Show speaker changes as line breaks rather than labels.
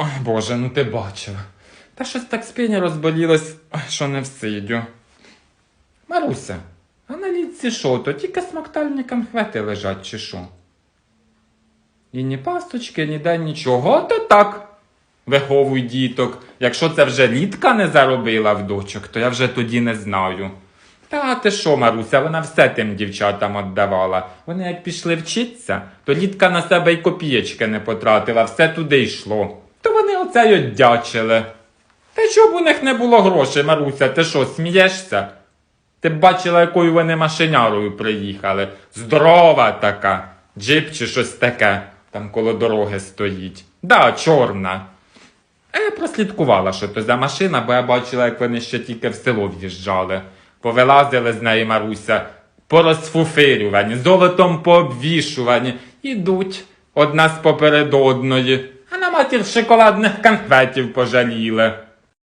Ой, Боже, ну ти бачив. Та щось так спині розболілось, що не всидю. Маруся, а на літці що, то тільки смоктальні конфети лежать, чи що? І ні пасточки, ніде нічого, то так. Виховуй діток. Якщо це вже літка не заробила в дочок, то я вже тоді не знаю. Та ти що, Маруся, вона все тим дівчатам віддавала. Вони як пішли вчитися, то літка на себе й копієчки не потратила, все туди йшло. Вони оце й оддячили. Та щоб у них не було грошей, Маруся, ти що, смієшся? Ти б бачила, якою вони машинярою приїхали. Здорова така. Джип чи щось таке. Там коло дороги стоїть. Да, чорна. А я прослідкувала, що то за машина, бо я бачила, як вони ще тільки в село в'їжджали. Повилазили з неї Маруся, порозфуфирювані, золотом пообвішувані. Ідуть одна з поперед одної, матір шоколадних конфетів пожаліли.